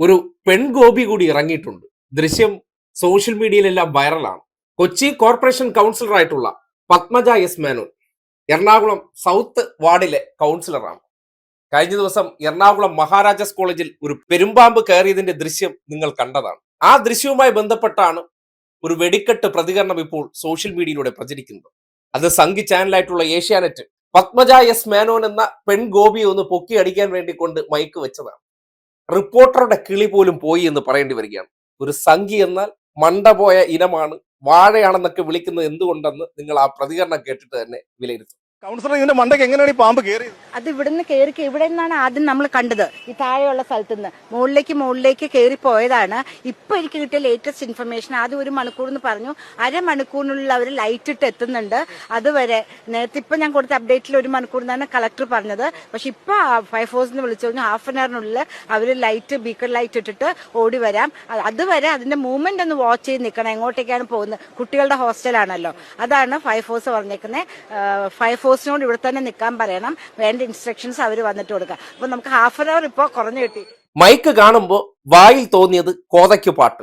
ഒരു പെൺഗോപി കൂടി ഇറങ്ങിയിട്ടുണ്ട്. ദൃശ്യം സോഷ്യൽ മീഡിയയിലെല്ലാം വൈറലാണ് കൊച്ചി കോർപ്പറേഷൻ കൗൺസിലറായിട്ടുള്ള പത്മജ എസ് മേനോൻ എറണാകുളം സൗത്ത് വാർഡിലെ കൗൺസിലറാണ് കഴിഞ്ഞ ദിവസം എറണാകുളം മഹാരാജാസ് കോളേജിൽ ഒരു പെരുമ്പാമ്പ് കയറിയതിന്റെ ദൃശ്യം നിങ്ങൾ കണ്ടതാണ്. ആ ദൃശ്യവുമായി ബന്ധപ്പെട്ടാണ് ഒരു വെടിക്കെട്ട് പ്രതികരണം ഇപ്പോൾ സോഷ്യൽ മീഡിയയിലൂടെ പ്രചരിക്കുന്നത്. അത് സംഘി ചാനലായിട്ടുള്ള ഏഷ്യാനെറ്റ് പത്മജ എസ് മേനോൻ എന്ന പെൺഗോപിയെ ഒന്ന് പൊക്കി അടിക്കാൻ വേണ്ടി കൊണ്ട് മൈക്ക് വെച്ചതാണ്. റിപ്പോർട്ടറുടെ കിളി പോലും പോയി എന്ന് പറയേണ്ടി വരികയാണ്. ഒരു സംഖ്യ എന്നാൽ മണ്ട പോയ ഇനമാണ് വാഴയാണെന്നൊക്കെ വിളിക്കുന്നത് എന്തുകൊണ്ടെന്ന് നിങ്ങൾ ആ പ്രതികരണം കേട്ടിട്ട് തന്നെ വിലയിരുത്തും കൗൺസിലർ മണ്ടയ്ക്ക് പാമ്പ് അത് ഇവിടുന്ന് കയറി ഇവിടെ നിന്നാണ് ആദ്യം നമ്മൾ കണ്ടത്. ഈ താഴെയുള്ള സ്ഥലത്ത് നിന്ന് മുകളിലേക്ക് മുകളിലേക്ക് കയറി പോയതാണ് ഇപ്പൊ എനിക്ക് കിട്ടിയ ലേറ്റസ്റ്റ് ഇൻഫർമേഷൻ ആദ്യം ഒരു മണിക്കൂർ എന്ന് പറഞ്ഞു. അരമണിക്കൂറിനുള്ളിൽ അവർ ലൈറ്റ് ഇട്ട് എത്തുന്നുണ്ട്. അതുവരെ നേരത്തെ ഇപ്പൊ ഞാൻ കൊടുത്ത അപ്ഡേറ്റിൽ ഒരു മണിക്കൂർ എന്നാണ് കളക്ടർ പറഞ്ഞത്. പക്ഷെ ഇപ്പൊ ഫൈവ് ഫോഴ്സിന് വിളിച്ചു പറഞ്ഞു ഹാഫ് ആൻ അവറിനുള്ളിൽ അവർ ലൈറ്റ് ബീക്കർ ലൈറ്റ് ഇട്ടിട്ട് ഓടി വരാം. അതുവരെ അതിന്റെ മൂവ്മെന്റ് ഒന്ന് വാച്ച് ചെയ്ത് നിൽക്കണം എങ്ങോട്ടേക്കാണ് പോകുന്നത്? കുട്ടികളുടെ ഹോസ്റ്റലാണല്ലോ അതാണ് ഫൈവ് ഫോഴ്സ് പറഞ്ഞേക്കുന്നത് ഫൈവ് ഫോഴ്സിനോട് ഇവിടെ തന്നെ നിൽക്കാൻ പറയണം. വേണ്ട ഇൻസ്ട്രക്ഷൻസ് അവർ വന്നിട്ട് കൊടുക്കാം. അപ്പൊ നമുക്ക് ഹാഫ് ആൻ അവർ ഇപ്പോൾ കുറഞ്ഞു കിട്ടി. മൈക്ക് കാണുമ്പോൾ വായിൽ തോന്നിയത് കോതയ്ക്ക് പാട്ട്.